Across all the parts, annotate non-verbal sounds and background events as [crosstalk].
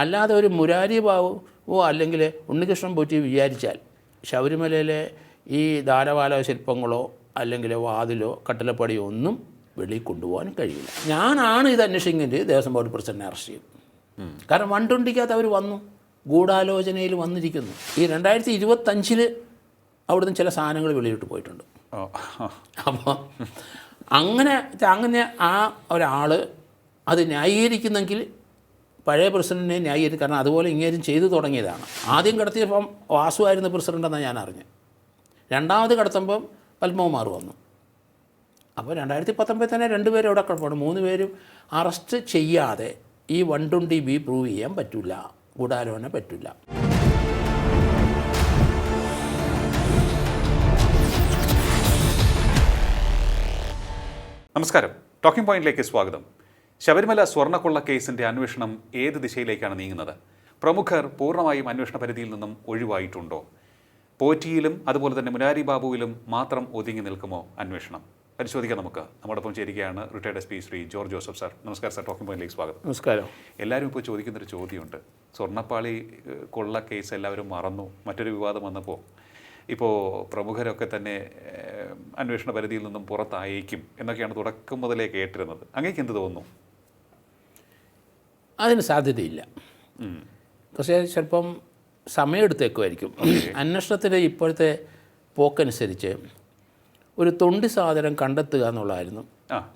അല്ലാതെ ഒരു മുരാരി ബാബുവോ അല്ലെങ്കിൽ ഉണ്ണികൃഷ്ണൻ പോറ്റി വിചാരിച്ചാൽ ശബരിമലയിലെ ഈ ധാരവാല ശില്പങ്ങളോ അല്ലെങ്കിൽ വാതിലോ കട്ടിലപ്പടിയോ ഒന്നും വെളിയിൽ കൊണ്ടുപോകാൻ കഴിയില്ല. ഞാനാണ് ഇത് അന്വേഷിക്കുന്നത്. ദേവസ്വം ബോർഡ് പ്രസിഡന്റിനെ അറസ്റ്റ് ചെയ്തു. കാരണം വൺ ട്വന്റിക്കകത്ത് അവർ വന്നു. ഗൂഢാലോചനയിൽ വന്നിരിക്കുന്നു. ഈ രണ്ടായിരത്തി ഇരുപത്തഞ്ചിൽ അവിടുന്ന് ചില സാധനങ്ങൾ വെളിയിട്ട് പോയിട്ടുണ്ട്. അപ്പോൾ അങ്ങനെ അങ്ങനെ ആ ഒരാൾ അത് ന്യായീകരിക്കുന്നെങ്കിൽ പഴയ പ്രസിഡന്റിനെ ന്യായീകരിക്കും കാരണം അതുപോലെ ഇങ്ങേരും ചെയ്തു തുടങ്ങിയതാണ്. ആദ്യം കടത്തിയപ്പം വാസുവായിരുന്ന പ്രസിഡന്റെന്നാണ് ഞാൻ അറിഞ്ഞത്. രണ്ടാമത് കടത്തുമ്പം പത്മകുമാർ വന്നു. അപ്പോൾ രണ്ടായിരത്തി പത്തൊമ്പതിൽ തന്നെ രണ്ടുപേരും അവിടെ കിടപ്പുണ്ട്. മൂന്ന് പേരും അറസ്റ്റ് ചെയ്യാതെ ഈ വൺ ട്വന്റി ബി പ്രൂവ് ചെയ്യാൻ പറ്റില്ല. ഗൂഢാലോചന പറ്റില്ല. നമസ്കാരം. ടോക്കിംഗ് പോയിന്റിലേക്ക് സ്വാഗതം. ശബരിമല സ്വർണക്കൊള്ള കേസിന്റെ അന്വേഷണം ഏത് ദിശയിലേക്കാണ് നീങ്ങുന്നത്? പ്രമുഖർ പൂർണമായും അന്വേഷണ പരിധിയിൽ നിന്നും ഒഴിവായിട്ടുണ്ടോ? പോറ്റിയിലും അതുപോലെ തന്നെ മുരാരി ബാബുവിലും മാത്രം ഒതുങ്ങി നിൽക്കുമോ അന്വേഷണം? പരിശോധിക്കാം നമുക്ക്. നമ്മോടൊപ്പം ചേരുകയാണ് retired S P Shri George Joseph sir. നമസ്കാരം സാർ. ടോക്കിംഗ് പോയിന്റിലേക്ക് സ്വാഗതം. നമസ്കാരം. എല്ലാവരും ഇപ്പോൾ ചോദിക്കുന്നൊരു ചോദ്യമുണ്ട്. സ്വർണപ്പാളി കൊള്ള കേസ് എല്ലാവരും മറന്നു. മറ്റൊരു വിവാദം വന്നപ്പോൾ ഇപ്പോൾ പ്രമുഖരൊക്കെ തന്നെ അന്വേഷണ പരിധിയിൽ നിന്നും പുറത്തായേക്കും എന്നൊക്കെയാണ് തുടക്കം മുതലേ കേട്ടിരുന്നത്. അങ്ങേക്ക് എന്ത് തോന്നുന്നു? അതിന് സാധ്യതയില്ല. പക്ഷേ ചിലപ്പം സമയമെടുത്തേക്കുമായിരിക്കും അന്വേഷണത്തിന്റെ ഇപ്പോഴത്തെ പോക്കനുസരിച്ച് ഒരു തൊണ്ടി സാധനം കണ്ടെത്തുക എന്നുള്ളതായിരുന്നു.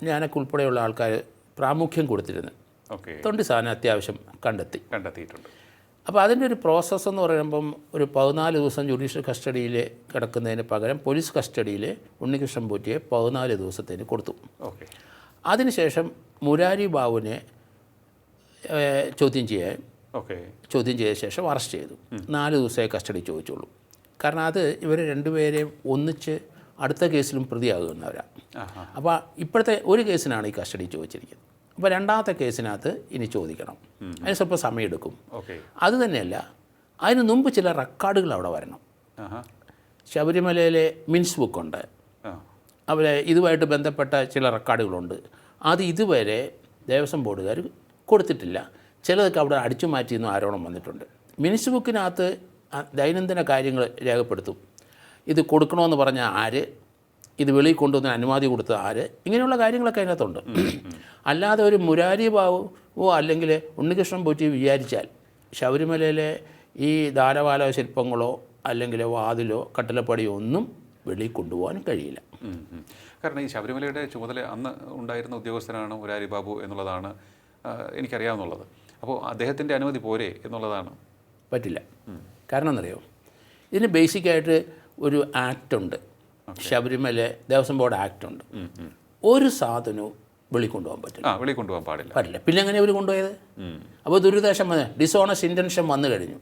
ഞാനൊക്കെ ഉൾപ്പെടെയുള്ള ആൾക്കാർ പ്രാമുഖ്യം കൊടുത്തിരുന്നു. ഓക്കെ തൊണ്ടി സാധനം അത്യാവശ്യം കണ്ടെത്തി. കണ്ടെത്തിയിട്ടുണ്ട്. അപ്പോൾ അതിന്റെ ഒരു പ്രോസസ്സ് എന്ന് പറയുമ്പം ഒരു പതിനാല് ദിവസം ജുഡീഷ്യൽ കസ്റ്റഡിയിൽ കിടക്കുന്നതിന് പകരം പോലീസ് കസ്റ്റഡിയിൽ ഉണ്ണികൃഷ്ണൻ പൂറ്റിയെ പതിനാല് ദിവസത്തിന് കൊടുത്തു. ഓക്കെ അതിനുശേഷം മുരാരി ബാബുവിനെ ചോദ്യം ചെയ്യാൻ ഓക്കെ. ചോദ്യം ചെയ്ത ശേഷം അറസ്റ്റ് ചെയ്തു. നാല് ദിവസമേ കസ്റ്റഡി ചോദിച്ചുള്ളൂ. കാരണം അത് ഇവർ രണ്ടുപേരെയും ഒന്നിച്ച് അടുത്ത കേസിലും പ്രതിയാകുന്നവരാണ് അപ്പോൾ ഇപ്പോഴത്തെ ഒരു കേസിനാണ് ഈ കസ്റ്റഡി ചോദിച്ചിരിക്കുന്നത്. അപ്പോൾ രണ്ടാമത്തെ കേസിനകത്ത് ഇനി ചോദിക്കണം. അതിന് സ്വല്പം സമയമെടുക്കും. ഓക്കെ. അത് തന്നെയല്ല അതിന് മുമ്പ് ചില റെക്കോർഡുകൾ അവിടെ വരണം. ശബരിമലയിലെ മിൻസ് ബുക്കുണ്ട്. അവരെ ഇതുമായിട്ട് ബന്ധപ്പെട്ട ചില റെക്കോർഡുകളുണ്ട്. അത് ഇതുവരെ ദേവസ്വം ബോർഡുകാർ കൊടുത്തിട്ടില്ല. ചിലതൊക്കെ അവിടെ അടിച്ചു മാറ്റിയെന്നും ആരോപണം വന്നിട്ടുണ്ട്. മിനിസ് ബുക്കിനകത്ത് ദൈനംദിന കാര്യങ്ങൾ രേഖപ്പെടുത്തും. ഇത് കൊടുക്കണമെന്ന് പറഞ്ഞ ആര്? ഇത് വെളിയിൽ കൊണ്ടുവന്ന് അനുമതി കൊടുത്ത ആര്? ഇങ്ങനെയുള്ള കാര്യങ്ങളൊക്കെ അതിനകത്തുണ്ട്. അല്ലാതെ ഒരു മുരാരി ബാബുവോ അല്ലെങ്കിൽ ഉണ്ണികൃഷ്ണൻ പോറ്റി വിചാരിച്ചാൽ ശബരിമലയിലെ ഈ ധാരവാല ശില്പങ്ങളോ അല്ലെങ്കിൽ വാതിലോ കട്ടിലപ്പടിയോ ഒന്നും വെളിയിൽ കൊണ്ടുപോകാൻ കഴിയില്ല. കാരണം ഈ ശബരിമലയുടെ ചുമതല അന്ന് ഉണ്ടായിരുന്ന ഉദ്യോഗസ്ഥനാണ് മുരാരി ബാബു എന്നുള്ളതാണ് എനിക്കറിയാവുന്നുള്ളത്. അപ്പോൾ അദ്ദേഹത്തിന്റെ അനുമതി പോരെ എന്നുള്ളതാണ്. പറ്റില്ല. കാരണം എന്നറിയോ ഇതിന് ബേസിക്കായിട്ട് ഒരു ആക്ട് ഉണ്ട് ശബരിമല ദേവസ്വം ബോർഡ് ആക്ട് ഉണ്ട് ഒരു സാധനവും വെളി കൊണ്ടുപോകാൻ പറ്റില്ല. ആ വെളിയിൽ കൊണ്ടുപോകാൻ പാടില്ല. പറ്റില്ല. പിന്നെ എങ്ങനെ ഇവർ കൊണ്ടുപോയത്? അപ്പോൾ ദുരിതാശം വന്ന് ഡിസോണസ് ഇന്റൻഷൻ വന്നു കഴിഞ്ഞു.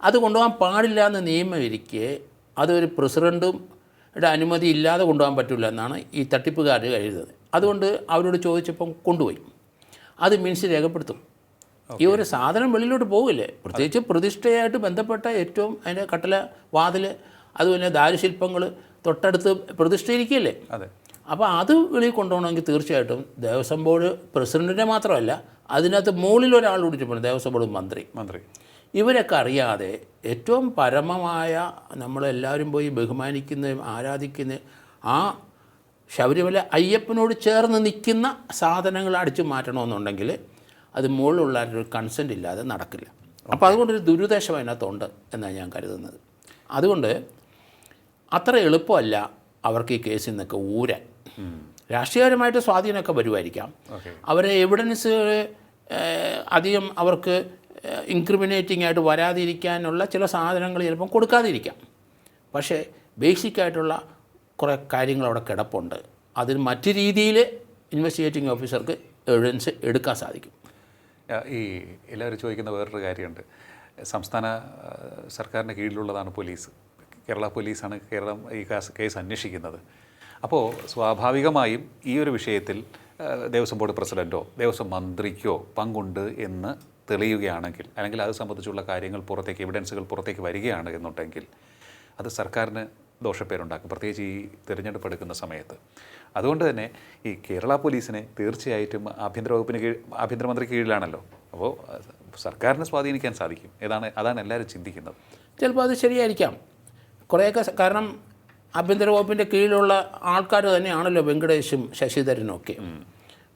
അത് കൊണ്ടുപോകാൻ പാടില്ല എന്ന് നിയമം ഇരിക്കെ അതൊരു പ്രസിഡന്റും അനുമതി ഇല്ലാതെ കൊണ്ടുപോകാൻ പറ്റില്ല എന്നാണ് ഈ തട്ടിപ്പുകാർ എഴുതുന്നത് അതുകൊണ്ട് അവരോട് ചോദിച്ചപ്പം കൊണ്ടുപോയി. അത് മീൻസ് രേഖപ്പെടുത്തും. ഈ ഒരു സാധനം വെളിയിലോട്ട് പോകില്ലേ പ്രത്യേകിച്ച് പ്രതിഷ്ഠയായിട്ട് ബന്ധപ്പെട്ട ഏറ്റവും അതിന്റെ കട്ടല വാതിൽ അതുപോലെ ദാരുശില്പങ്ങൾ തൊട്ടടുത്ത് പ്രതിഷ്ഠയിരിക്കുകയല്ലേ? അതെ. അപ്പോൾ അത് വെളിയിൽ കൊണ്ടുപോകണമെങ്കിൽ തീർച്ചയായിട്ടും ദേവസ്വം ബോർഡ് പ്രസിഡന്റിനെ മാത്രമല്ല അതിനകത്ത് മുകളിൽ ഒരാൾ കൂടിയിട്ടുണ്ട് ദേവസ്വം ബോർഡ് മന്ത്രി. മന്ത്രി. ഇവരൊക്കെ അറിയാതെ ഏറ്റവും പരമമായ നമ്മളെല്ലാവരും പോയി ബഹുമാനിക്കുന്നതും ആരാധിക്കുന്ന ആ ശബരിമല അയ്യപ്പനോട് ചേർന്ന് നിൽക്കുന്ന സാധനങ്ങൾ അടിച്ചു മാറ്റണമെന്നുണ്ടെങ്കിൽ അത് മുകളിലുള്ള ഒരു കൺസെന്റ് ഇല്ലാതെ നടക്കില്ല. അപ്പോൾ അതുകൊണ്ടൊരു ദുരുദ്ദേശം അതിനകത്തുണ്ട് എന്നാണ് ഞാൻ കരുതുന്നത്. അതുകൊണ്ട് അത്ര എളുപ്പമല്ല അവർക്ക് ഈ കേസിൽ നിന്നൊക്കെ ഊരാൻ. രാഷ്ട്രീയപരമായിട്ട് സ്വാധീനമൊക്കെ വരുമായിരിക്കാം. അവരെ എവിഡൻസ് അധികം അവർക്ക് ഇൻക്രിമിനേറ്റിംഗ് ആയിട്ട് വരാതിരിക്കാനുള്ള ചില സാധനങ്ങൾ ചിലപ്പം കൊടുക്കാതിരിക്കാം. പക്ഷേ ബേസിക് ആയിട്ടുള്ള കുറേ കാര്യങ്ങൾ അവിടെ കിടപ്പുണ്ട്. അതിന് മറ്റു രീതിയിൽ ഇൻവെസ്റ്റിഗേറ്റിംഗ് ഓഫീസർക്ക് എവിഡൻസ് എടുക്കാൻ സാധിക്കും. ഈ എല്ലാവരും ചോദിക്കുന്ന വേറൊരു കാര്യമുണ്ട്. സംസ്ഥാന സർക്കാരിന്റെ കീഴിലുള്ളതാണ് പോലീസ്. കേരള പോലീസാണ് കേരളം ഈ കാസ് കേസ് അന്വേഷിക്കുന്നത്. അപ്പോൾ സ്വാഭാവികമായും ഈ ഒരു വിഷയത്തിൽ ദേവസ്വം ബോർഡ് പ്രസിഡന്റോ ദേവസ്വം മന്ത്രിക്കോ പങ്കുണ്ട് എന്ന് തെളിയുകയാണെങ്കിൽ അല്ലെങ്കിൽ അത് സംബന്ധിച്ചുള്ള കാര്യങ്ങൾ പുറത്തേക്ക് എവിഡൻസുകൾ പുറത്തേക്ക് വരികയാണ് എന്നുണ്ടെങ്കിൽ അത് സർക്കാരിന് ദോഷപ്പേരുണ്ടാക്കും. പ്രത്യേകിച്ച് ഈ തിരഞ്ഞെടുപ്പ് എടുക്കുന്ന സമയത്ത്. അതുകൊണ്ട് തന്നെ ഈ കേരള പോലീസിനെ തീർച്ചയായിട്ടും ആഭ്യന്തര വകുപ്പിന് കീഴ് ആഭ്യന്തരമന്ത്രി കീഴിലാണല്ലോ. അപ്പോൾ സർക്കാരിനെ സ്വാധീനിക്കാൻ സാധിക്കും. ഏതാണ് അതാണ് എല്ലാവരും ചിന്തിക്കുന്നത്. ചിലപ്പോൾ അത് ശരിയായിരിക്കാം. കുറേയൊക്കെ കാരണം ആഭ്യന്തര വകുപ്പിന്റെ കീഴിലുള്ള ആൾക്കാർ തന്നെയാണല്ലോ വെങ്കടേഷും ശശിധരനും ഒക്കെ.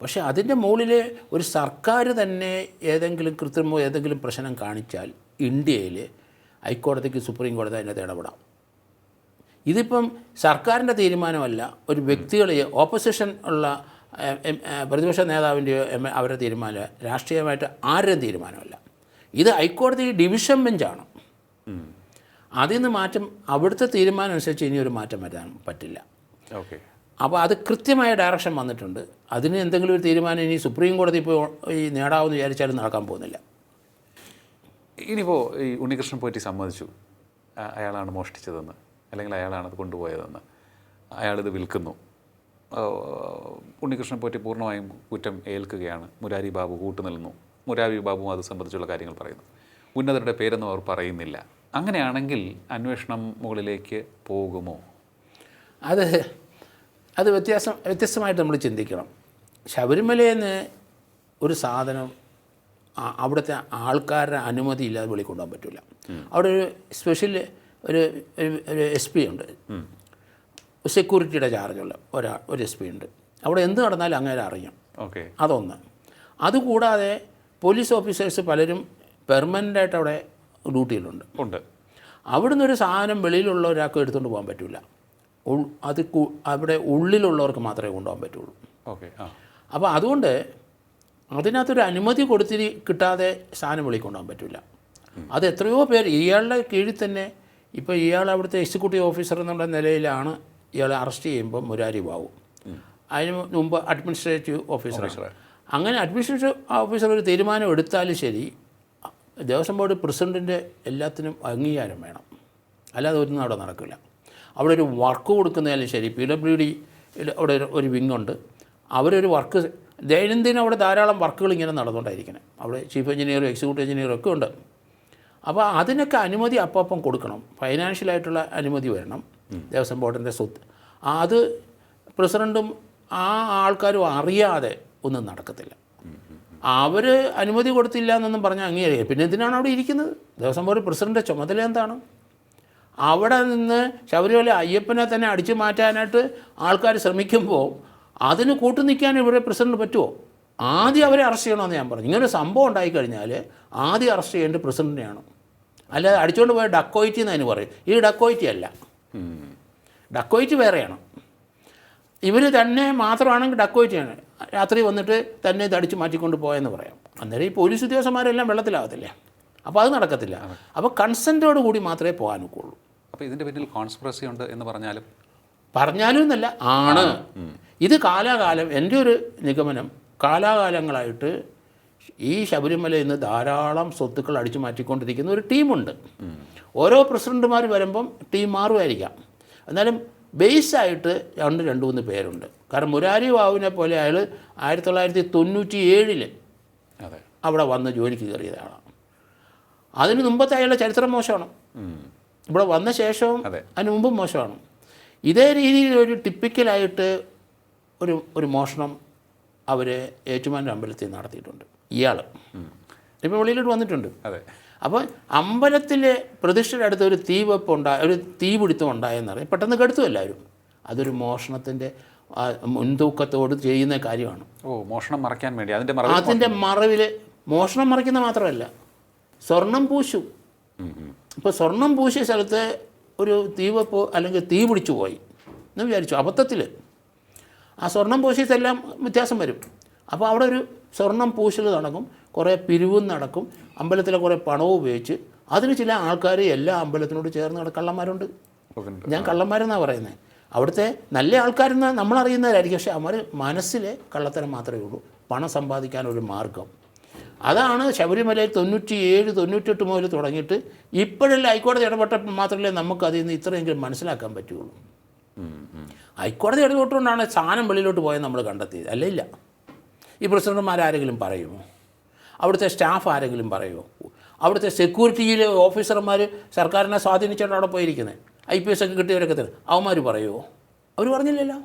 പക്ഷേ അതിന്റെ മുകളിൽ ഒരു സർക്കാർ തന്നെ ഏതെങ്കിലും കൃത്രിമോ ഏതെങ്കിലും പ്രശ്നം കാണിച്ചാൽ ഇന്ത്യയിൽ ഹൈക്കോടതിക്ക് സുപ്രീം കോടതി അതിനകത്ത് ഇടപെടാം. ഇതിപ്പം സർക്കാരിന്റെ തീരുമാനമല്ല ഒരു വ്യക്തികളെ ഓപ്പോസിഷൻ ഉള്ള പ്രതിപക്ഷ നേതാവിന്റെയോ എം, അവരുടെ തീരുമാനമല്ല രാഷ്ട്രീയമായിട്ട് ആരുടെയും തീരുമാനമല്ല. ഇത് ഹൈക്കോടതി ഡിവിഷൻ ബെഞ്ചാണ്. അതിൽ നിന്ന് മാറ്റം അവിടുത്തെ തീരുമാനം അനുസരിച്ച് ഇനി ഒരു മാറ്റം വരാൻ പറ്റില്ല. ഓക്കെ. അപ്പോൾ അത് കൃത്യമായ ഡയറക്ഷൻ വന്നിട്ടുണ്ട്. അതിന് എന്തെങ്കിലും ഒരു തീരുമാനം ഇനി സുപ്രീം കോടതി ഇപ്പോൾ ഈ നേടാവെന്ന് വിചാരിച്ചാലും നടക്കാൻ പോകുന്നില്ല. ഇനിയിപ്പോൾ ഈ ഉണ്ണികൃഷ്ണൻ പോറ്റി സമ്മതിച്ചു. അയാളാണ് മോഷ്ടിച്ചതെന്ന്. അല്ലെങ്കിൽ അയാളാണ് അത് കൊണ്ടുപോയതെന്ന്. അയാളിത് വിൽക്കുന്നു. ഉണ്ണികൃഷ്ണൻ പോറ്റി പൂർണമായും കുറ്റം ഏൽക്കുകയാണ്. മുരാരി ബാബു കൂട്ടുനിൽന്നു മുരാരി ബാബു അത് സംബന്ധിച്ചുള്ള കാര്യങ്ങൾ പറയുന്നു. ഉന്നതരുടെ പേരൊന്നും അവർ പറയുന്നില്ല. അങ്ങനെയാണെങ്കിൽ അന്വേഷണം മുകളിലേക്ക് പോകുമോ? അത് അത് വ്യത്യാസം വ്യത്യസ്തമായിട്ട് നമ്മൾ ചിന്തിക്കണം. ശബരിമലയിൽ നിന്ന് ഒരു സാധനം അവിടുത്തെ ആൾക്കാരുടെ അനുമതി ഇല്ലാതെ വെളിക്കൊണ്ടുപോകാൻ പറ്റില്ല. അവിടെ ഒരു സ്പെഷ്യൽ ഒരു ഒരു- എസ് പി ഉണ്ട്. സെക്യൂരിറ്റിയുടെ ചാർജുള്ള ഒരാ ഒരു എസ് പി ഉണ്ട്. അവിടെ എന്ത് നടന്നാലും അങ്ങനെ അറിയാം. ഓക്കെ. അതൊന്ന്. അതുകൂടാതെ പോലീസ് ഓഫീസേഴ്സ് പലരും പെർമനന്റായിട്ട് അവിടെ ഡ്യൂട്ടിയിലുണ്ട് ഉണ്ട്. അവിടുന്ന് ഒരു സാധനം വെളിയിലുള്ള ഒരാൾക്ക് എടുത്തുകൊണ്ട് പോകാൻ പറ്റില്ല അത് അവിടെ ഉള്ളിലുള്ളവർക്ക് മാത്രമേ കൊണ്ടുപോകാൻ പറ്റുള്ളൂ. ഓക്കെ അപ്പോൾ അതുകൊണ്ട് അതിനകത്തൊരു അനുമതി കൊടുത്തിരി കിട്ടാതെ സാധനം വെളിയിൽ കൊണ്ടുപോകാൻ പറ്റില്ല അത് എത്രയോ പേര് ഇയാളുടെ കീഴിൽ തന്നെ ഇപ്പോൾ ഇയാൾ അവിടുത്തെ എക്സിക്യൂട്ടീവ് ഓഫീസർ എന്നുള്ള നിലയിലാണ് ഇയാളെ അറസ്റ്റ് ചെയ്യുമ്പോൾ മുരാരി ബാബു അതിന് മുമ്പ് അഡ്മിനിസ്ട്രേറ്റീവ് ഓഫീസറാണ് അങ്ങനെ അഡ്മിനിസ്ട്രേറ്റീവ് ഓഫീസർ ഒരു തീരുമാനം എടുത്താലും ശരി ദേവസ്വം ബോർഡ് പ്രസിഡന്റിന്റെ എല്ലാത്തിനും അംഗീകാരം വേണം. അല്ലാതെ ഒന്നും അവിടെ നടക്കില്ല. അവിടെ ഒരു വർക്ക് കൊടുക്കുന്നതായാലും ശരി പി ഡബ്ല്യു ഡി അവിടെ ഒരു- ഒരു വിങ് ഉണ്ട്. അവരൊരു വർക്ക് ദൈനംദിനം അവിടെ ധാരാളം വർക്കുകൾ ഇങ്ങനെ നടന്നുകൊണ്ടായിരിക്കണം. അവിടെ ചീഫ് എഞ്ചിനീയറും എക്സിക്യൂട്ടീവ് എഞ്ചിനീയറും ഒക്കെ ഉണ്ട്. അപ്പോൾ അതിനൊക്കെ അനുമതി അപ്പം കൊടുക്കണം. ഫൈനാൻഷ്യലായിട്ടുള്ള അനുമതി വരണം. ദേവസ്വം ബോർഡിന്റെ സ്വത്ത്. അത് പ്രസിഡന്റും ആ ആൾക്കാരും അറിയാതെ ഒന്നും നടക്കത്തില്ല. അവർ അനുമതി കൊടുത്തില്ല എന്നൊന്നും പറഞ്ഞാൽ അംഗീകരിക്കുക പിന്നെ എന്തിനാണ് അവിടെ ഇരിക്കുന്നത്? ദേവസ്വം ബോർഡ് പ്രസിഡന്റെ ചുമതല എന്താണ്? അവിടെ നിന്ന് ശബരിമല അയ്യപ്പനെ തന്നെ അടിച്ചു മാറ്റാനായിട്ട് ആൾക്കാർ ശ്രമിക്കുമ്പോൾ അതിന് കൂട്ടുനിൽക്കാൻ ഇവിടെ പ്രസിഡന്റ് പറ്റുമോ? ആദ്യം അവരെ അറസ്റ്റ് ചെയ്യണമെന്ന് ഞാൻ പറഞ്ഞു. ഇങ്ങനൊരു സംഭവം ഉണ്ടായിക്കഴിഞ്ഞാൽ ആദ്യം അറസ്റ്റ് ചെയ്യേണ്ടത് പ്രസിഡന്റിനെയാണ്. അല്ലാതെ അടിച്ചുകൊണ്ട് പോയ ഡക്കോയിറ്റി എന്ന് അതിന് പറയും. ഈ ഡക്കോയിറ്റി അല്ല. ഡക്കോയിറ്റ് വേറെയാണ്. ഇവർ തന്നെ മാത്രമാണെങ്കിൽ ഡക്കോയിറ്റിയാണ് രാത്രി വന്നിട്ട് തന്നെ ഇത് അടിച്ചു മാറ്റിക്കൊണ്ട് പോയെന്ന് പറയാം. അന്നേരം ഈ പോലീസ് ഉദ്യോഗസ്ഥന്മാരെല്ലാം വെള്ളത്തിലാവത്തില്ലേ. അപ്പോൾ അത് നടക്കത്തില്ല. അപ്പോൾ കൺസെന്റോട് കൂടി മാത്രമേ പോകാനൊക്കുള്ളൂ അപ്പോൾ ഇതിന്റെ പിന്നിൽ കോൺസ്പിറസി ഉണ്ട് എന്ന് പറഞ്ഞാലും? പറഞ്ഞാലും എന്നല്ല ആണ്. ഇത് കാലാകാലം എന്റെ ഒരു നിഗമനം കാലാകാലങ്ങളായിട്ട് ഈ ശബരിമലയിൽ നിന്ന് ധാരാളം സ്വത്തുക്കൾ അടിച്ചു മാറ്റിക്കൊണ്ടിരിക്കുന്ന ഒരു ടീമുണ്ട്. ഓരോ പ്രസിഡന്റുമാർ വരുമ്പം ടീം മാറുമായിരിക്കാം. എന്നാലും ബേസായിട്ട് രണ്ട് രണ്ട് മൂന്ന് പേരുണ്ട്. കാരണം മുരാരി ബാബുവിനെ പോലെ അയാൾ ആയിരത്തി തൊള്ളായിരത്തി തൊണ്ണൂറ്റി ഏഴിൽ അവിടെ വന്ന് ജോലിക്ക് കയറിയതാണ്. അതിന് മുമ്പത്തെ അയാളുടെ ചരിത്രം മോശമാണ്. ഇവിടെ വന്ന ശേഷവും അതെ. അതിന് മുമ്പും മോശമാണ്. ഇതേ രീതിയിൽ ഒരു ടിപ്പിക്കലായിട്ട് ഒരു ഒരു മോഷണം അവർ ഏറ്റുമാന്റെ അമ്പലത്തിൽ നടത്തിയിട്ടുണ്ട്. ഇയാൾ ഇപ്പം വെളിയിലോട്ട് വന്നിട്ടുണ്ട്. അതെ. അപ്പോൾ അമ്പലത്തിലെ പ്രതിഷ്ഠയുടെ അടുത്ത് ഒരു തീവെപ്പ് ഉണ്ടായ ഒരു തീപിടുത്തം ഉണ്ടായെന്നറിയാം പെട്ടെന്ന് കെടുത്തു എല്ലാവരും. അതൊരു മോഷണത്തിന്റെ മുൻതൂക്കത്തോട് ചെയ്യുന്ന കാര്യമാണ്. ഓ മോഷണം മറയ്ക്കാൻ വേണ്ടി. അതിന്റെ അതിന്റെ മറവിൽ മോഷണം മറയ്ക്കുന്ന മാത്രമല്ല സ്വർണം പൂശു. ഇപ്പോൾ സ്വർണം പൂശിയ സ്ഥലത്ത് ഒരു തീവപ്പ് അല്ലെങ്കിൽ തീ പിടിച്ചു പോയി എന്ന് വിചാരിച്ചു. അബദ്ധത്തിൽ ആ സ്വർണം പൂശിയതെല്ലാം വ്യത്യാസം വരും. അപ്പോൾ അവിടെ ഒരു സ്വർണം പൂശൽ നടക്കും കുറേ പിരിവും നടക്കും അമ്പലത്തിലെ കുറേ പണവും ഉപയോഗിച്ച്. അതിന് ചില ആൾക്കാർ എല്ലാ അമ്പലത്തിനോട് ചേർന്ന് കള്ളന്മാരുണ്ട്. ഞാൻ കള്ളന്മാരെന്നാണ് പറയുന്നത് അവിടുത്തെ നല്ല ആൾക്കാരെന്ന് നമ്മൾ അറിയുന്നവരായിരിക്കും പക്ഷേ അവർ മനസ്സിലെ കള്ളത്തരം മാത്രമേ ഉള്ളൂ. പണം സമ്പാദിക്കാൻ ഒരു മാർഗം അതാണ് ശബരിമലയിൽ തൊണ്ണൂറ്റി ഏഴ് തൊണ്ണൂറ്റെട്ട് മുതൽ തുടങ്ങിയിട്ട് ഇപ്പോഴല്ലേ ഹൈക്കോടതി ഇടപെട്ടപ്പോൾ മാത്രമല്ലേ നമുക്കതിൽ നിന്ന് ഇത്രയെങ്കിലും മനസ്സിലാക്കാൻ ഉം. ഹൈക്കോടതി ഇടപെട്ടുകൊണ്ടാണ് സാധനം വെളിയിലോട്ട് പോയത് നമ്മൾ കണ്ടെത്തിയത്. അല്ല ഇല്ല ഈ പ്രസിഡന്റുമാരാരെങ്കിലും പറയുമോ അവിടുത്തെ സ്റ്റാഫ് ആരെങ്കിലും പറയുമോ അവിടുത്തെ സെക്യൂരിറ്റിയിലെ ഓഫീസർമാർ സർക്കാരിനെ സ്വാധീനിച്ചാണ് അവിടെ പോയിരിക്കുന്നത് ഐ പി എസ് ഒക്കെ കിട്ടിയവരൊക്കെ തരും. അവന്മാർ പറയുമോ അവർ പറഞ്ഞില്ലല്ലോ.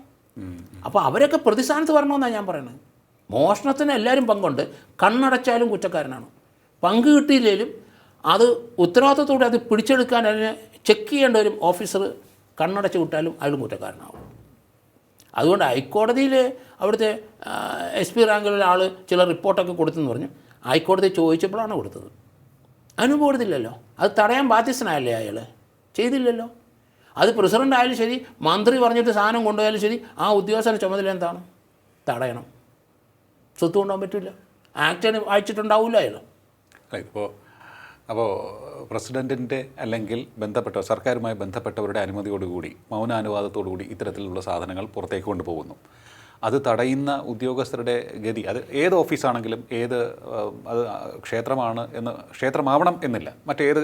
അപ്പോൾ അവരൊക്കെ പ്രതിസ്ഥാനത്ത് വരണമെന്നാണ് ഞാൻ പറയുന്നത് മോഷണത്തിന് എല്ലാവരും പങ്കുണ്ട്. കണ്ണടച്ചാലും കുറ്റക്കാരനാണ്. പങ്ക് കിട്ടിയില്ലെങ്കിലും അത് ഉത്തരവാദിത്തത്തോടെ അത് പിടിച്ചെടുക്കാൻ അതിനെ ചെക്ക് ചെയ്യേണ്ട ഒരു ഓഫീസർ കണ്ണടച്ച് വിട്ടാലും അയാളും കുറ്റക്കാരനാവും. അതുകൊണ്ട് ഹൈക്കോടതിയിൽ അവിടുത്തെ എസ് പി റാങ്കിലുള്ള ആൾ ചില റിപ്പോർട്ടൊക്കെ കൊടുത്തെന്ന് പറഞ്ഞു ഹൈക്കോടതി ചോദിച്ചപ്പോഴാണ് കൊടുത്തത്. അതിനും കൊടുത്തില്ലല്ലോ അത് തടയാൻ ബാധ്യസ്ഥനായല്ലേ അയാൾ ചെയ്തില്ലല്ലോ. അത് പ്രസിഡന്റ് ആയാലും ശരി മന്ത്രി പറഞ്ഞിട്ട് സാധനം കൊണ്ടുപോയാലും ശരി ആ ഉദ്യോഗസ്ഥരുടെ ചുമതല എന്താണ്? തടയണം. സ്വത്ത് കൊണ്ടുപോകാൻ പറ്റില്ല. ആക്ടിന് വായിച്ചിട്ടുണ്ടാവില്ല അയാൾ ഇപ്പോൾ അപ്പോൾ പ്രസിഡന്റിന്റെ അല്ലെങ്കിൽ ബന്ധപ്പെട്ട സർക്കാരുമായി ബന്ധപ്പെട്ടവരുടെ അനുമതിയോടുകൂടി മൗനാനുവാദത്തോടുകൂടി ഇത്തരത്തിലുള്ള സാധനങ്ങൾ പുറത്തേക്ക് കൊണ്ടുപോകുന്നു. അത് തടയുന്ന ഉദ്യോഗസ്ഥരുടെ ഗതി അത് ഏത് ഓഫീസാണെങ്കിലും ഏത് അത് ക്ഷേത്രമാണ് എന്ന് ക്ഷേത്രമാവണം എന്നില്ല. മറ്റേത്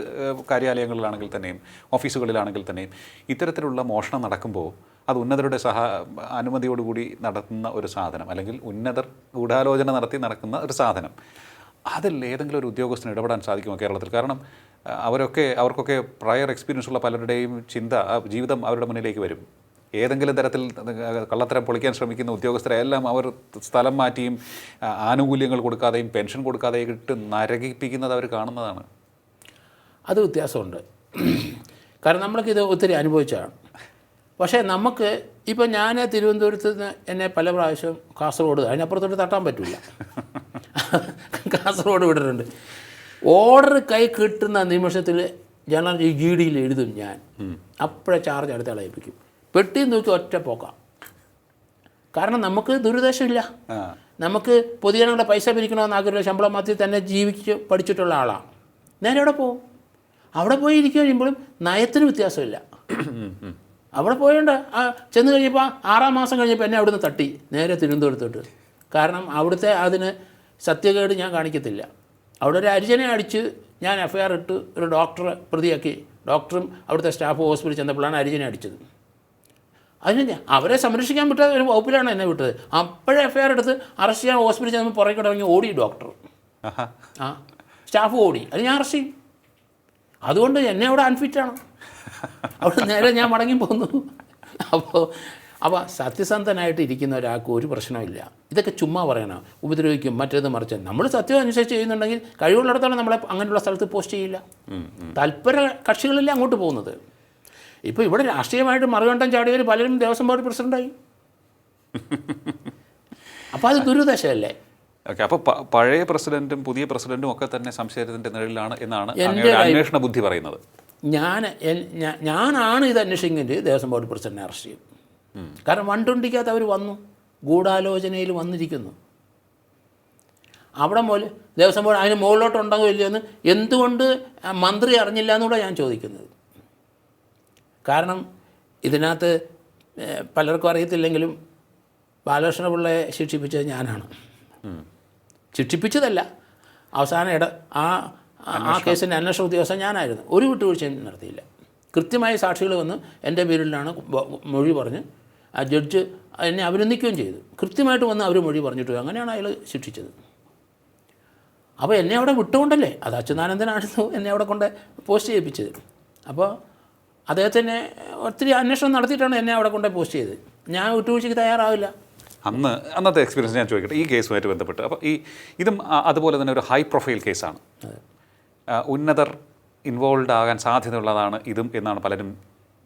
കാര്യാലയങ്ങളിലാണെങ്കിൽ തന്നെയും ഓഫീസുകളിലാണെങ്കിൽ തന്നെയും ഇത്തരത്തിലുള്ള മോഷണം നടക്കുമ്പോൾ അത് ഉന്നതരുടെ സഹ അനുമതിയോടുകൂടി നടത്തുന്ന ഒരു സാധനം അല്ലെങ്കിൽ ഉന്നതർ ഗൂഢാലോചന നടത്തി നടക്കുന്ന ഒരു സാധനം. അതിൽ ഏതെങ്കിലും ഒരു ഉദ്യോഗസ്ഥന് ഇടപെടാൻ സാധിക്കുമോ കേരളത്തിൽ? കാരണം അവരൊക്കെ അവർക്കൊക്കെ പ്രയർ എക്സ്പീരിയൻസ് ഉള്ള പലരുടെയും ചിന്ത ജീവിതം അവരുടെ മുന്നിലേക്ക് വരും. ഏതെങ്കിലും തരത്തിൽ കള്ളത്തരം പൊളിക്കാൻ ശ്രമിക്കുന്ന ഉദ്യോഗസ്ഥരെ എല്ലാം അവർ സ്ഥലം മാറ്റിയും ആനുകൂല്യങ്ങൾ കൊടുക്കാതെയും പെൻഷൻ കൊടുക്കാതെയും ഇട്ട് നരകിപ്പിക്കുന്നത് അവർ കാണുന്നതാണ്. അത് വ്യത്യാസമുണ്ട്. കാരണം നമ്മൾക്കിത് ഒത്തിരി അനുഭവിച്ചതാണ് പക്ഷേ നമുക്ക് ഇപ്പം ഞാൻ തിരുവനന്തപുരത്ത് നിന്ന് എന്നെ പല പ്രാവശ്യം കാസർഗോഡ് അതിനപ്പുറത്തോട്ട് തട്ടാൻ പറ്റില്ല കാസർഗോഡ് വിട്ടിട്ടുണ്ട്. ഓർഡർ കൈ കിട്ടുന്ന നിമിഷത്തിൽ ജനറൽ ഈ ജി ഡിയിൽ എഴുതും ഞാൻ. അപ്പോഴേ ചാർജ് അടുത്ത അളയിപ്പിക്കും പെട്ടി നോക്കി ഒറ്റ പോക്കാം. കാരണം നമുക്ക് ദുരുദ്ദേശമില്ല. നമുക്ക് പൊതുജനങ്ങളുടെ പൈസ പിരിക്കണമെന്ന് ആഗ്രഹം ശമ്പളം മാത്രം തന്നെ ജീവിച്ച് പഠിച്ചിട്ടുള്ള ആളാണ് നേരെ അവിടെ പോകും അവിടെ പോയി ഇരിക്കുക കഴിയുമ്പോഴും നയത്തിന് വ്യത്യാസമില്ല. അവിടെ പോയണ്ട ആ ചെന്ന് കഴിഞ്ഞപ്പോൾ ആറാം മാസം കഴിഞ്ഞപ്പോൾ എന്നെ അവിടുന്ന് തട്ടി. നേരെ തിരുവനന്തപുരത്തോട്ട്. കാരണം അവിടുത്തെ അതിന് സത്യകേട് ഞാൻ കാണിക്കത്തില്ല. അവിടെ ഒരു അരിജനെ അടിച്ച് ഞാൻ എഫ്ഐആർ ഇട്ട് ഒരു ഡോക്ടറെ പ്രതിയാക്കി. ഡോക്ടറും അവിടുത്തെ സ്റ്റാഫ് ഹോസ്പിറ്റലിൽ ചെന്നപ്പോഴാണ് അരിജനെ അടിച്ചത്. അതിന് അവരെ സംരക്ഷിക്കാൻ വിട്ട ഒരു വകുപ്പിലാണ് എന്നെ വിട്ടത്. അപ്പോഴേ എഫ്ഐആർ എടുത്ത് അറസ്റ്റ് ചെയ്യാൻ ഹോസ്പിറ്റലിൽ ചെന്ന് പുറകെ കിടങ്ങി ഓടി ഡോക്ടർ. ആ സ്റ്റാഫ് ഓടി. അത് ഞാൻ അറസ്റ്റ് ചെയ്യും. അതുകൊണ്ട് എന്നെ അവിടെ അൺഫിറ്റാണ് അവിടെ നേരെ ഞാൻ മടങ്ങി പോന്നു. അപ്പോൾ അപ്പോൾ സത്യസന്ധനായിട്ട് ഇരിക്കുന്ന ഒരാൾക്ക് ഒരു പ്രശ്നമില്ല ഇതൊക്കെ ചുമ്മാ പറയണം ഉപദ്രവിക്കും മറ്റേത് മറിച്ച്. നമ്മൾ സത്യം അനുസരിച്ച് ചെയ്യുന്നുണ്ടെങ്കിൽ കഴിവുള്ളിടത്തോളം നമ്മളെ അങ്ങനെയുള്ള സ്ഥലത്ത് പോസ്റ്റ് ചെയ്യില്ല. തൽപര കക്ഷികളല്ലേ അങ്ങോട്ട് പോകുന്നത്? ഇപ്പോൾ ഇവിടെ രാഷ്ട്രീയമായിട്ട് മറുകണ്ഠം ചാടിയവർ പലരും ദേവസ്വം ബോർഡ് പ്രസിഡന്റായി [laughs] അപ്പോൾ അത് ദുരുദ്ദേശമല്ലേ ഓക്കെ അപ്പോൾ പഴയ പ്രസിഡന്റും പുതിയ പ്രസിഡന്റും ഒക്കെ തന്നെ സംശയത്തിന്റെ നിഴലിലാണ് എന്നാണ് എന്റെ അന്വേഷണ ബുദ്ധി പറയുന്നത്. ഞാൻ ഞാനാണ് ഇത് അന്വേഷിക്കുന്നത് ദേവസ്വം ബോർഡ് പ്രസിഡന്റിനെ അറസ്റ്റ് ചെയ്യും. കാരണം വൺ ട്വന്റിക്കകത്ത് അവർ വന്നു. ഗൂഢാലോചനയിൽ വന്നിരിക്കുന്നു. അവിടെ മുതൽ ദേവസ്വം ബോർഡ് അതിന് മുകളിലോട്ടുണ്ടോ ഇല്ലയോ എന്ന് എന്തുകൊണ്ട് മന്ത്രി അറിഞ്ഞില്ല എന്നൂടെ ഞാൻ ചോദിക്കുന്നത്. കാരണം ഇതിനകത്ത് പലർക്കും അറിയത്തില്ലെങ്കിലും ബാലകൃഷ്ണ പിള്ളയെ ശിക്ഷിപ്പിച്ചത് ഞാനാണ്. ശിക്ഷിപ്പിച്ചതല്ല. അവസാന ഇട ആ ആ- കേസിന്റെ അന്വേഷണ ഉദ്യോഗസ്ഥൻ ഞാനായിരുന്നു. ഒരു വിട്ടുവീഴ്ചയും നടത്തിയില്ല. കൃത്യമായ സാക്ഷികൾ വന്ന് എന്റെ പേരിലാണ് മൊഴി പറഞ്ഞ് ആ ജഡ്ജ് എന്നെ അഭിനന്ദിക്കുകയും ചെയ്തു. കൃത്യമായിട്ട് വന്ന് അവർ മൊഴി പറഞ്ഞിട്ട്. അങ്ങനെയാണ് അയാൾ ശിക്ഷിച്ചത്. അപ്പോൾ എന്നെ അവിടെ വിട്ടുകൊണ്ടല്ലേ? അത് അച്യുതാനന്ദനായിരുന്നു എന്നെ അവിടെ കൊണ്ട് പോസ്റ്റ് ചെയ്യിപ്പിച്ചത്. അപ്പോൾ അദ്ദേഹത്തിനെ ഒത്തിരി അന്വേഷണം നടത്തിയിട്ടാണ് എന്നെ അവിടെ കൊണ്ട് പോസ്റ്റ് ചെയ്തത്. ഞാൻ വിട്ടുവീഴ്ചയ്ക്ക് തയ്യാറാവില്ല. അന്ന് അന്നത്തെ എക്സ്പീരിയൻസ് ഞാൻ ചോദിക്കട്ടെ. ഈ കേസുമായിട്ട് ബന്ധപ്പെട്ട്. അപ്പോൾ ഈ ഇതും അതുപോലെ തന്നെ ഒരു ഹൈ പ്രൊഫൈൽ കേസാണ്. ഉന്നതർ ഇൻവോൾവ് ആകാൻ സാധ്യതയുള്ളതാണ് ഇതും എന്നാണ് പലരും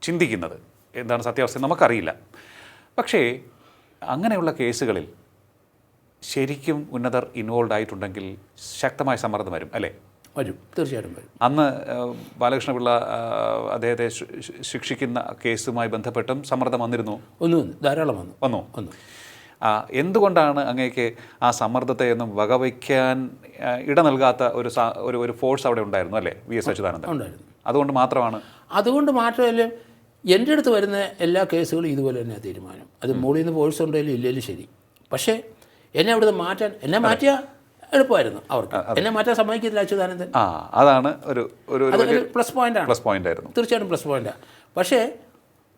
ചിന്തിക്കുന്നത്. എന്താണ് സത്യാവസ്ഥ? നമുക്കറിയില്ല. പക്ഷേ അങ്ങനെയുള്ള കേസുകളിൽ ശരിക്കും ഉന്നതർ ഇൻവോൾവ് ആയിട്ടുണ്ടെങ്കിൽ ശക്തമായ സമ്മർദ്ദം വരും അല്ലേ? വരും. തീർച്ചയായിട്ടും വരും. അന്ന് ബാലകൃഷ്ണപിള്ള അദ്ദേഹത്തെ ശിക്ഷിക്കുന്ന കേസുമായി ബന്ധപ്പെട്ടും സമ്മർദ്ദം വന്നിരുന്നു? ഒന്ന് വന്നു. ധാരാളം വന്നു. വന്നു? വന്നു. എന്തുകൊണ്ടാണ് അങ്ങേക്ക് ആ സമ്മർദ്ദത്തെ ഒന്നും വകവയ്ക്കാൻ ഇട നൽകാത്ത ഒരു ഒരു ഒരു ഫോഴ്സ് അവിടെ ഉണ്ടായിരുന്നു അല്ലേ? V S Achuthanandan. ഉണ്ടായിരുന്നു. അതുകൊണ്ട് മാത്രമാണ്? അതുകൊണ്ട് മാത്രമല്ല എന്റെ അടുത്ത് വരുന്ന എല്ലാ കേസുകളും ഇതുപോലെ തന്നെ തീരുമാനം. അത് മുകളിൽ നിന്ന് ഫോഴ്സ് ഉണ്ടെങ്കിലും ഇല്ലെങ്കിലും ശരി. പക്ഷേ എന്നെ അവിടുന്ന് മാറ്റാൻ എന്നെ മാറ്റിയാൽ എളുപ്പമായിരുന്നു അവർക്ക്. എന്നെ മാറ്റാൻ സമ്മതിക്കില്ല അച്യുതാനന്ദൻ. ആ അതാണ് ഒരു ഒരു ഒരു പോയിന്റ് പ്ലസ് പോയിന്റാണ് പ്ലസ് പോയിന്റ് ആയിരുന്നു. തീർച്ചയായിട്ടും പ്ലസ് പോയിന്റാണ് പക്ഷേ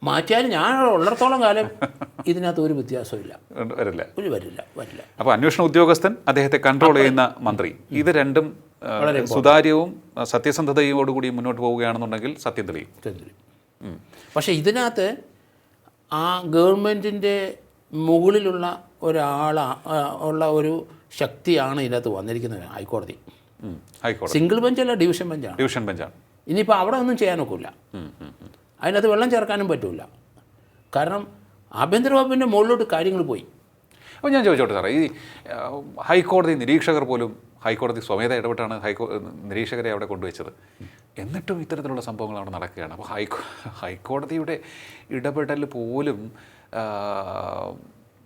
മാറ്റിയാലും ഞാൻ ഉള്ളിടത്തോളം കാലം ഇതിനകത്ത് ഒരു വ്യത്യാസമില്ല വരില്ല. ഒരു വരില്ല വരില്ല. അപ്പോൾ അന്വേഷണ ഉദ്യോഗസ്ഥൻ അദ്ദേഹത്തെ കൺട്രോൾ ചെയ്യുന്ന മന്ത്രി. ഇത് രണ്ടും സുതാര്യവും സത്യസന്ധതയോടുകൂടി മുന്നോട്ട് പോവുകയാണെന്നുണ്ടെങ്കിൽ സത്യം തെളിയും. പക്ഷേ ഇതിനകത്ത് ആ ഗവൺമെന്റിന്റെ മുകളിലുള്ള ഒരാൾ ഉള്ള ഒരു ശക്തിയാണ് ഇതിനകത്ത് വന്നിരിക്കുന്നത് ഹൈക്കോടതി. സിംഗിൾ ബെഞ്ചല്ല ഡിവിഷൻ ബെഞ്ചാണ്. ഡിവിഷൻ ബെഞ്ചാണ്. ഇനിയിപ്പോൾ അവിടെ ഒന്നും ചെയ്യാൻ ഒക്കില്ല. അതിനകത്ത് വെള്ളം ചേർക്കാനും പറ്റില്ല കാരണം ആഭ്യന്തര വകുപ്പിന്റെ മുകളിലോട്ട് കാര്യങ്ങൾ പോയി. അപ്പോൾ ഞാൻ ചോദിച്ചോട്ടെ സാറേ ഈ ഹൈക്കോടതി നിരീക്ഷകർ പോലും ഹൈക്കോടതി സ്വമേധ ഇടപെട്ടാണ് ഹൈക്കോ നിരീക്ഷകരെ അവിടെ കൊണ്ടുവച്ചത്. എന്നിട്ടും ഇത്തരത്തിലുള്ള സംഭവങ്ങൾ അവിടെ നടക്കുകയാണ്. അപ്പോൾ ഹൈക്കോ ഹൈക്കോടതിയുടെ ഇടപെടൽ പോലും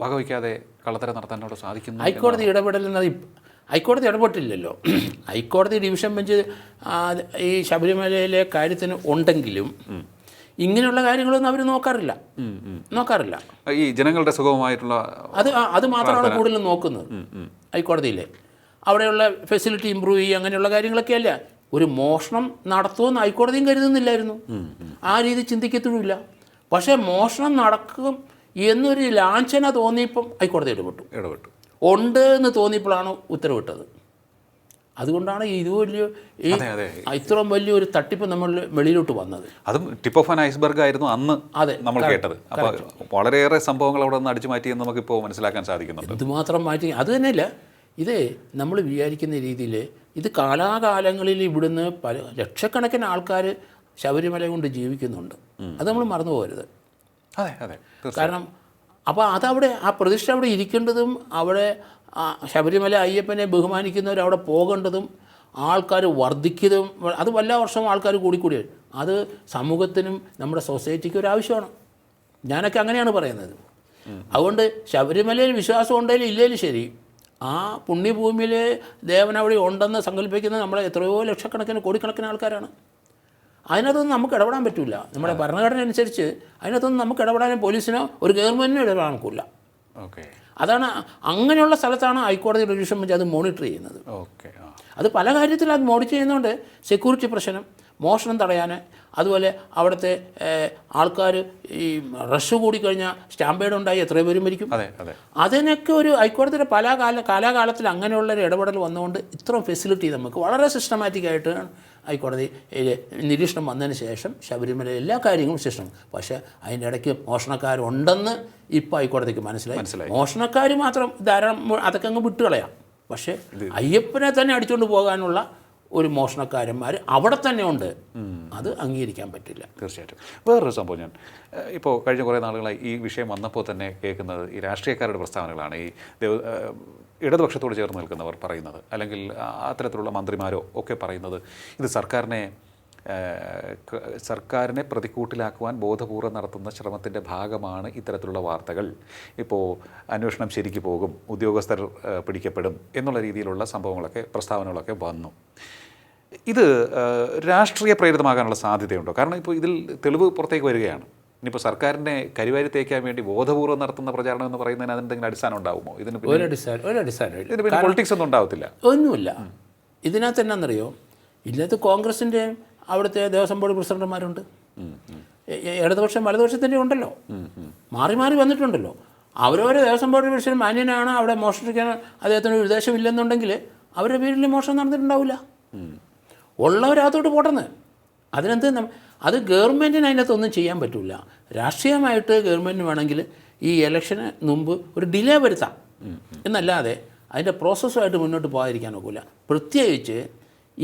വകവയ്ക്കാതെ കള്ളത്തരം നടത്താനോട് സാധിക്കുന്നു ഹൈക്കോടതി ഇടപെടൽ എന്നത് ഹൈക്കോടതി ഇടപെട്ടില്ലല്ലോ. ഹൈക്കോടതി ഡിവിഷൻ ബെഞ്ച് ഈ ശബരിമലയിലെ കാര്യത്തിന് ഉണ്ടെങ്കിലും ഇങ്ങനെയുള്ള കാര്യങ്ങളൊന്നും അവർ നോക്കാറില്ല. നോക്കാറില്ല. ഈ ജനങ്ങളുടെ സുഖമായിട്ടുള്ള അത് അത് മാത്രമാണ് കൂടുതലും നോക്കുന്നത് ഹൈക്കോടതിയിലെ. അവിടെയുള്ള ഫെസിലിറ്റി ഇമ്പ്രൂവ് ചെയ്യുക അങ്ങനെയുള്ള കാര്യങ്ങളൊക്കെ അല്ല ഒരു മോഷണം നടത്തുമെന്ന് ഹൈക്കോടതിയും കരുതുന്നില്ലായിരുന്നു. ആ രീതി ചിന്തിക്കത്തുമില്ല. പക്ഷേ മോഷണം നടക്കും എന്നൊരു ലാഞ്ചന തോന്നിയപ്പം ഹൈക്കോടതി ഇടപെട്ടു. ഇടപെട്ടു. ഉണ്ട് എന്ന് തോന്നിയപ്പോഴാണ് ഉത്തരവിട്ടത്. അതുകൊണ്ടാണ് ഇത് വലിയ ഈ ഇത്രയും വലിയൊരു തട്ടിപ്പ് നമ്മൾ വെളിയിലോട്ട് വന്നത്. അതും ടിപ്പ് ഓഫ് ആൻ ഐസ്ബർഗ് ആയിരുന്നു അന്ന് അതെ, നമ്മൾ കേട്ടത്. അപ്പോൾ വളരെയേറെ സംഭവങ്ങൾ അവിടെ നിന്ന് അടിച്ചു മാറ്റിയെന്ന് നമുക്കിപ്പോൾ മനസ്സിലാക്കാൻ സാധിക്കുന്നുണ്ട്. മാത്രം മാറ്റി അത് തന്നെയല്ല. ഇത് നമ്മൾ വിചാരിക്കുന്ന രീതിയിൽ ഇത് കാലാകാലങ്ങളിൽ ഇവിടുന്ന് പല ലക്ഷക്കണക്കിന് ആൾക്കാർ ശബരിമല കൊണ്ട് ജീവിക്കുന്നുണ്ട്. അത് നമ്മൾ മറന്നു പോകരുത്. അതെ അതെ. കാരണം അപ്പോൾ അതവിടെ ആ പ്രതിഷ്ഠ അവിടെ ഇരിക്കേണ്ടതും അവിടെ ശബരിമല അയ്യപ്പനെ ബഹുമാനിക്കുന്നവർ അവിടെ പോകേണ്ടതും ആൾക്കാർ വർദ്ധിക്കുന്നതും അത് വല്ല വർഷവും ആൾക്കാർ കൂടിക്കൂടി. അത് സമൂഹത്തിനും നമ്മുടെ സൊസൈറ്റിക്കും ഒരു ആവശ്യമാണ്. ഞാനൊക്കെ അങ്ങനെയാണ് പറയുന്നത്. അതുകൊണ്ട് ശബരിമലയിൽ വിശ്വാസം ഉണ്ടെങ്കിലും ഇല്ലെങ്കിലും ശരി. ആ പുണ്യഭൂമിയിൽ ദേവൻ അവിടെ ഉണ്ടെന്ന് സങ്കല്പിക്കുന്ന നമ്മളെ എത്രയോ ലക്ഷക്കണക്കിന് കോടിക്കണക്കിന് ആൾക്കാരാണ്. അതിനകത്തൊന്നും നമുക്ക് ഇടപെടാൻ പറ്റില്ല നമ്മുടെ ഭരണഘടന അനുസരിച്ച് അതിനകത്തൊന്നും നമുക്ക് ഇടപെടാനും പോലീസിനോ ഒരു ഗവൺമെന്റിനോ ഇടപെടാൻ ഒക്കില്ല. ഓക്കെ. അതാണ് അങ്ങനെയുള്ള സ്ഥലത്താണ് ഹൈക്കോടതി ഡിവിഷൻ ബെഞ്ച് അത് മോണിറ്റർ ചെയ്യുന്നത്. ഓക്കെ അത് പല കാര്യത്തിലും അത് മോണിറ്റർ ചെയ്യുന്നതുകൊണ്ട് സെക്യൂരിറ്റി പ്രശ്നം മോഷണം തടയാൻ അതുപോലെ അവിടുത്തെ ആൾക്കാർ ഈ റഷ് കൂടിക്കഴിഞ്ഞാൽ സ്റ്റാമ്പേഡ് ഉണ്ടായി എത്ര പേരും മരിക്കും. അതെ അതെ. അതിനൊക്കെ ഒരു ഹൈക്കോടതിയുടെ പല കാല കാലാകാലത്തിൽ അങ്ങനെയുള്ള ഒരു ഇടപെടൽ വന്നുകൊണ്ട് ഇത്രയും ഫെസിലിറ്റി നമുക്ക് വളരെ സിസ്റ്റമാറ്റിക്കായിട്ട് ഹൈക്കോടതി നിരീക്ഷണം വന്നതിന് ശേഷം ശബരിമല എല്ലാ കാര്യങ്ങളും ശേഷം പക്ഷേ അതിന്റെ ഇടയ്ക്ക് മോഷണക്കാരുണ്ടെന്ന് ഇപ്പോൾ ഹൈക്കോടതിക്ക് മനസ്സിലായി. മനസ്സിലായി. മോഷണക്കാർ മാത്രം ധാരാളം അതൊക്കെ അങ്ങ് വിട്ടുകളയാം. പക്ഷേ അയ്യപ്പനെ തന്നെ അടിച്ചുകൊണ്ട് പോകാനുള്ള ഒരു മോഷണക്കാരന്മാർ അവിടെ തന്നെ ഉണ്ട്. അത് അംഗീകരിക്കാൻ പറ്റില്ല. തീർച്ചയായിട്ടും. വേറൊരു സംഭവം ഞാൻ ഇപ്പോൾ കഴിഞ്ഞ കുറേ നാളുകളായി ഈ വിഷയം വന്നപ്പോൾ തന്നെ കേൾക്കുന്നത് ഈ രാഷ്ട്രീയക്കാരുടെ പ്രസ്താവനകളാണ്. ഈ ഇടതുപക്ഷത്തോട് ചേർന്ന് നിൽക്കുന്നവർ പറയുന്നത് അല്ലെങ്കിൽ അത്തരത്തിലുള്ള മന്ത്രിമാരോ ഒക്കെ പറയുന്നത് ഇത് സർക്കാരിനെ സർക്കാരിനെ പ്രതിക്കൂട്ടിലാക്കുവാൻ ബോധപൂർവം നടത്തുന്ന ശ്രമത്തിന്റെ ഭാഗമാണ് ഇത്തരത്തിലുള്ള വാർത്തകൾ. ഇപ്പോൾ അന്വേഷണം ശരിക്ക് പോകും ഉദ്യോഗസ്ഥർ പിടിക്കപ്പെടും എന്നുള്ള രീതിയിലുള്ള സംഭവങ്ങളൊക്കെ പ്രസ്താവനകളൊക്കെ വന്നു. ഇത് രാഷ്ട്രീയ പ്രേരിതമാകാനുള്ള സാധ്യതയുണ്ടോ? കാരണം ഇപ്പോൾ ഇതിൽ തെളിവ് പുറത്തേക്ക് വരികയാണ്. ഇനിയിപ്പോൾ സർക്കാരിനെ കരിവാരി തേക്കാൻ വേണ്ടി ബോധപൂർവം നടത്തുന്ന പ്രചാരണം എന്ന് പറയുന്നതിന് അതിനെന്തെങ്കിലും അടിസ്ഥാനം ഉണ്ടാവുമോ? ഇതിന് പിന്നെ ഇതിന് പൊളിറ്റിക്സ് ഒന്നും ഉണ്ടാവത്തില്ല. ഒന്നുമില്ല. ഇതിനകത്ത് എന്നാണെന്നറിയോ ഇതിനകത്ത് കോൺഗ്രസിന്റെ അവിടുത്തെ ദേവസ്വം ബോർഡ് പ്രസിഡന്റുമാരുണ്ട്. ഇടതുപക്ഷം വലതുപക്ഷത്തിന്റെ ഉണ്ടല്ലോ. മാറി മാറി വന്നിട്ടുണ്ടല്ലോ. അവരവരെ ദേവസ്വം ബോർഡ് പ്രസിഡന്റ് മാന്യനാണ് അവിടെ മോഷ്ടിക്കാൻ അദ്ദേഹത്തിന് ഒരു ഉദ്ദേശമില്ലെന്നുണ്ടെങ്കിൽ അവരുടെ പേരിൽ മോഷണം നടന്നിട്ടുണ്ടാവില്ല. ഉള്ളവരകത്തോട്ട് പോട്ടെന്ന്. അതിനെന്ത് നം- അത് ഗവൺമെന്റിന് അതിനകത്തൊന്നും ചെയ്യാൻ പറ്റില്ല രാഷ്ട്രീയമായിട്ട് ഗവൺമെന്റിന് വേണമെങ്കിൽ ഈ ഇലക്ഷന് മുമ്പ് ഒരു ഡിലേ വരുത്താം. എന്നല്ലാതെ അതിന്റെ പ്രോസസ്സുമായിട്ട് മുന്നോട്ട് പോകാതിരിക്കാൻ ഒക്കില്ല. പ്രത്യേകിച്ച്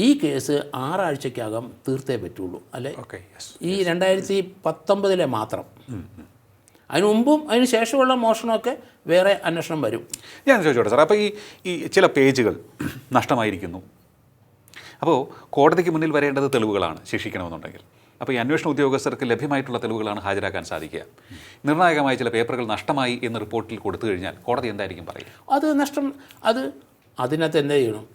ഈ കേസ് ആറാഴ്ചക്കകം തീർത്തേ പറ്റുള്ളൂ. അല്ലെ? ഓക്കെ ഈ രണ്ടായിരത്തി പത്തൊമ്പതിലെ മാത്രം. അതിനു മുമ്പും അതിന് ശേഷമുള്ള മോഷണമൊക്കെ വേറെ അന്വേഷണം വരും. ഞാൻ ചോദിച്ചോട്ടെ സാർ അപ്പോൾ ഈ ഈ ചില പേജുകൾ നഷ്ടമായിരിക്കുന്നു. അപ്പോൾ കോടതിക്ക് മുന്നിൽ വരേണ്ടത് തെളിവുകളാണ് ശിക്ഷിക്കണമെന്നുണ്ടെങ്കിൽ. അപ്പോൾ ഈ അന്വേഷണ ഉദ്യോഗസ്ഥർക്ക് ലഭ്യമായിട്ടുള്ള തെളിവുകളാണ് ഹാജരാക്കാൻ സാധിക്കുക. നിർണായകമായ ചില പേപ്പറുകൾ നഷ്ടമായി എന്ന് റിപ്പോർട്ടിൽ കൊടുത്തു കഴിഞ്ഞാൽ കോടതി എന്തായിരിക്കും പറയുക? അത് നഷ്ടം അത് അതിനകത്ത് എന്താ ചെയ്യണം?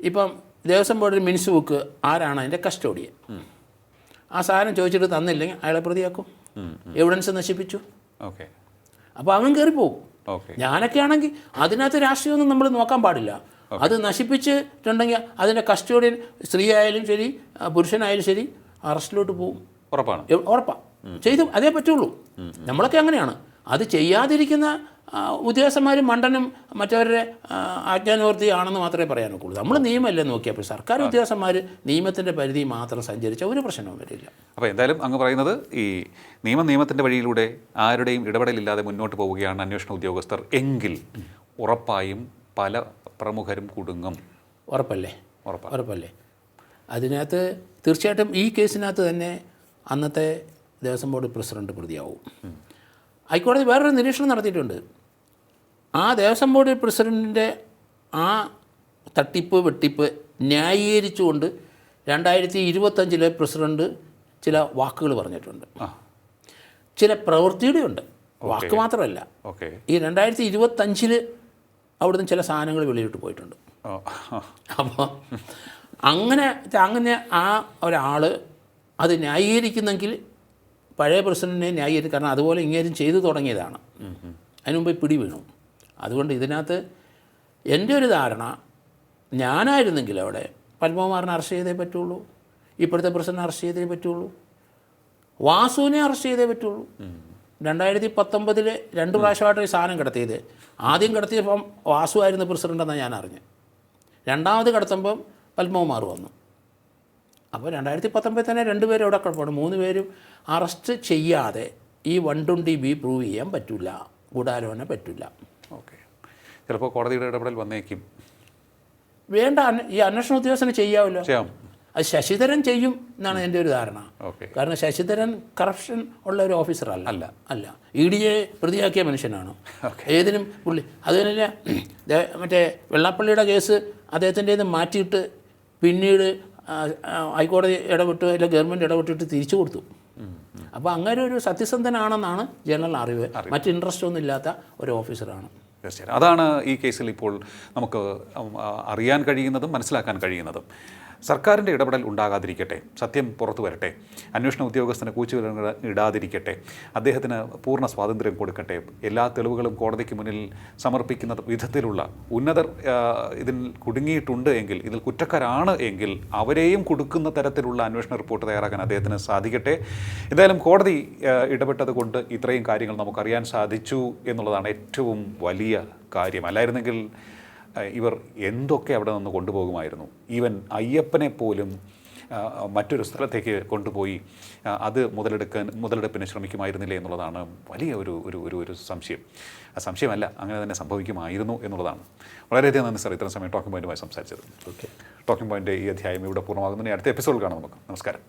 ഇപ്പം ദേവസ്വം ബോർഡിൽ മിനിസ് ബുക്ക് ആരാണ് അതിന്റെ കസ്റ്റോഡിയൻ. ആ സാധനം ചോദിച്ചിട്ട് തന്നില്ലെങ്കിൽ അയാളെ പ്രതിയാക്കും. എവിഡൻസ് നശിപ്പിച്ചു. ഓക്കെ. അപ്പോൾ അവൻ കയറിപ്പോവും ഓക്കെ. ഞാനൊക്കെ ആണെങ്കിൽ അതിനകത്ത് രാഷ്ട്രീയമൊന്നും നമ്മൾ നോക്കാൻ പാടില്ല. അത് നശിപ്പിച്ചിട്ടുണ്ടെങ്കിൽ അതിന്റെ കസ്റ്റോഡിയൻ സ്ത്രീ ആയാലും ശരി പുരുഷനായാലും ശരി അറസ്റ്റിലോട്ട് പോകും. ഉറപ്പാണ്. ഉറപ്പാണ്. ഉറപ്പാ ചെയ്തു അതേ പറ്റുള്ളൂ. നമ്മളൊക്കെ അങ്ങനെയാണ്. അത് ചെയ്യാതിരിക്കുന്ന ഉദ്യോഗസ്ഥന്മാരും മണ്ടനും മറ്റവരുടെ ആജ്ഞാനുവർത്തിയാണെന്ന് മാത്രമേ പറയാനൊക്കുള്ളൂ. നമ്മൾ നിയമമല്ലേ നോക്കിയപ്പോൾ സർക്കാർ ഉദ്യോഗസ്ഥന്മാർ നിയമത്തിന്റെ പരിധി മാത്രം സഞ്ചരിച്ച ഒരു പ്രശ്നവും വരില്ല. അപ്പോൾ എന്തായാലും അങ്ങ് പറയുന്നത് ഈ നിയമ നിയമത്തിന്റെ വഴിയിലൂടെ ആരുടെയും ഇടപെടലില്ലാതെ മുന്നോട്ട് പോവുകയാണ് അന്വേഷണ ഉദ്യോഗസ്ഥർ എങ്കിൽ ഉറപ്പായും പല പ്രമുഖരും കുടുങ്ങും. ഉറപ്പല്ലേ? ഉറപ്പാണ്. ഉറപ്പല്ലേ? അതിനകത്ത് തീർച്ചയായിട്ടും ഈ കേസിനകത്ത് തന്നെ അന്നത്തെ ദേവസ്വം ബോർഡ് പ്രസിഡന്റ് പ്രതിയാവും. ഹൈക്കോടതി വേറൊരു നിരീക്ഷണം നടത്തിയിട്ടുണ്ട്. ആ ദേവസ്വം ബോർഡ് പ്രസിഡന്റിന്റെ ആ തട്ടിപ്പ് വെട്ടിപ്പ് ന്യായീകരിച്ചുകൊണ്ട് രണ്ടായിരത്തി ഇരുപത്തഞ്ചിലെ പ്രസിഡന്റ് ചില വാക്കുകൾ പറഞ്ഞിട്ടുണ്ട്. ചില പ്രവൃത്തിയുടെ ഉണ്ട്. വാക്ക് മാത്രമല്ല. ഓക്കെ. ഈ രണ്ടായിരത്തി ഇരുപത്തഞ്ചിൽ അവിടുന്ന് ചില സാധനങ്ങൾ വെളിയിട്ട് പോയിട്ടുണ്ട്. അപ്പോൾ അങ്ങനെ അങ്ങനെ ആ ഒരാൾ അത് ന്യായീകരിക്കുന്നെങ്കിൽ പഴയ പ്രസിഡന്റിനെ ന്യായീകരിക്കും കാരണം അതുപോലെ ഇങ്ങേരും ചെയ്തു തുടങ്ങിയതാണ്. അതിനു മുമ്പ് പിടി വീണു അതുകൊണ്ട് ഇതിനകത്ത് എന്റെ ഒരു ധാരണ ഞാനായിരുന്നെങ്കിൽ അവിടെ പത്മകുമാറിനെ അറസ്റ്റ് ചെയ്തേ പറ്റുള്ളൂ ഇപ്പോഴത്തെ പ്രസിഡന്റ് അറസ്റ്റ് ചെയ്തേ പറ്റുള്ളൂ വാസുവിനെ അറസ്റ്റ് ചെയ്തേ പറ്റുള്ളൂ. രണ്ടായിരത്തി പത്തൊമ്പതിൽ രണ്ട് പ്രാവശ്യമായിട്ട് ഒരു സാധനം കടത്തിയത്. ആദ്യം കടത്തിയപ്പം വാസു ആയിരുന്നു പ്രസിഡന്റ് എന്നാണ് ഞാൻ അറിഞ്ഞത്. രണ്ടാമത് കടത്തുമ്പം പത്മകുമാർ വന്നു. അപ്പോൾ രണ്ടായിരത്തി പത്തൊമ്പതിൽ തന്നെ രണ്ടുപേരും അവിടെ കിടപ്പുണ്ട്. മൂന്ന് പേരും അറസ്റ്റ് ചെയ്യാതെ ഈ വൺ ട്വന്റി ബി പ്രൂവ് ചെയ്യാൻ പറ്റില്ല. ഗൂഢാലോചന പറ്റില്ല. ഓക്കെ. ചിലപ്പോൾ കോടതിയുടെ ഇടപെടൽ വന്നേക്കും. വേണ്ട ഈ അന്വേഷണ ഉദ്യോഗസ്ഥന് ചെയ്യാമല്ലോ ചെയ്യാം. അത് ശശിധരൻ ചെയ്യും എന്നാണ് എന്റെ ഒരു ധാരണ. ഓക്കെ. കാരണം ശശിധരൻ കറപ്ഷൻ ഉള്ള ഒരു ഓഫീസറല്ല അല്ല. അല്ല. ഇ ഡിയെ പ്രതിയാക്കിയ മനുഷ്യനാണ്. ഏതിനും പുള്ളി അത് തന്നെ ദേ- മറ്റേ വെള്ളാപ്പള്ളിയുടെ കേസ് അദ്ദേഹത്തിന്റെ മാറ്റിയിട്ട് പിന്നീട് ഹൈക്കോടതി ഇടപെട്ട് അല്ലെ ഗവൺമെന്റ് ഇടപെട്ടിട്ട് തിരിച്ചു കൊടുത്തു. അപ്പോൾ അങ്ങനെ ഒരു സത്യസന്ധനാണെന്നാണ് ജനറൽ അറിവ്. മറ്റ് ഇൻട്രസ്റ്റ് ഒന്നും ഇല്ലാത്ത ഒരു ഓഫീസറാണ്. തീർച്ചയായും. അതാണ് ഈ കേസിൽ ഇപ്പോൾ നമുക്ക് അറിയാൻ കഴിയുന്നതും മനസ്സിലാക്കാൻ കഴിയുന്നതും. സർക്കാരിന്റെ ഇടപെടൽ ഉണ്ടാകാതിരിക്കട്ടെ. സത്യം പുറത്തു വരട്ടെ. അന്വേഷണ ഉദ്യോഗസ്ഥന് കൂച്ചുവിലങ്ങൾ ഇടാതിരിക്കട്ടെ. അദ്ദേഹത്തിന് പൂർണ സ്വാതന്ത്ര്യം കൊടുക്കട്ടെ. എല്ലാ തെളിവുകളും കോടതിക്ക് മുന്നിൽ സമർപ്പിക്കുന്ന വിധത്തിലുള്ള ഉന്നതർ ഇതിൽ കുടുങ്ങിയിട്ടുണ്ട് എങ്കിൽ ഇതിൽ കുറ്റക്കാരാണ് എങ്കിൽ അവരെയും കൊടുക്കുന്ന തരത്തിലുള്ള അന്വേഷണ റിപ്പോർട്ട് തയ്യാറാക്കാൻ അദ്ദേഹത്തിന് സാധിക്കട്ടെ. എന്തായാലും കോടതി ഇടപെട്ടത് കൊണ്ട് ഇത്രയും കാര്യങ്ങൾ നമുക്കറിയാൻ സാധിച്ചു എന്നുള്ളതാണ് ഏറ്റവും വലിയ കാര്യം. അല്ലായിരുന്നെങ്കിൽ ഇവർ എന്തൊക്കെ അവിടെ നിന്ന് കൊണ്ടുപോകുമായിരുന്നു? ഈവൻ അയ്യപ്പനെ പോലും മറ്റൊരു സ്ഥലത്തേക്ക് കൊണ്ടുപോയി അത് മുതലെടുക്കാൻ മുതലെടുപ്പിന് ശ്രമിക്കുമായിരുന്നില്ലേ എന്നുള്ളതാണ് വലിയ ഒരു ഒരു ഒരു ഒരു സംശയം. ആ സംശയമല്ല അങ്ങനെ തന്നെ സംഭവിക്കുമായിരുന്നു എന്നുള്ളതാണ്. വളരെയധികം നന്ദി സാർ ഇത്രയും സമയം ടോക്കിംഗ് പോയിന്റുമായി സംസാരിച്ചത് ഓക്കെ. ടോക്കിംഗ് പോയിന്റ് ഈ അധ്യായം ഇവിടെ പൂർണമാകുന്നതിന് അടുത്ത എപ്പിസോഡ് കാണാം നമുക്ക്. നമസ്കാരം.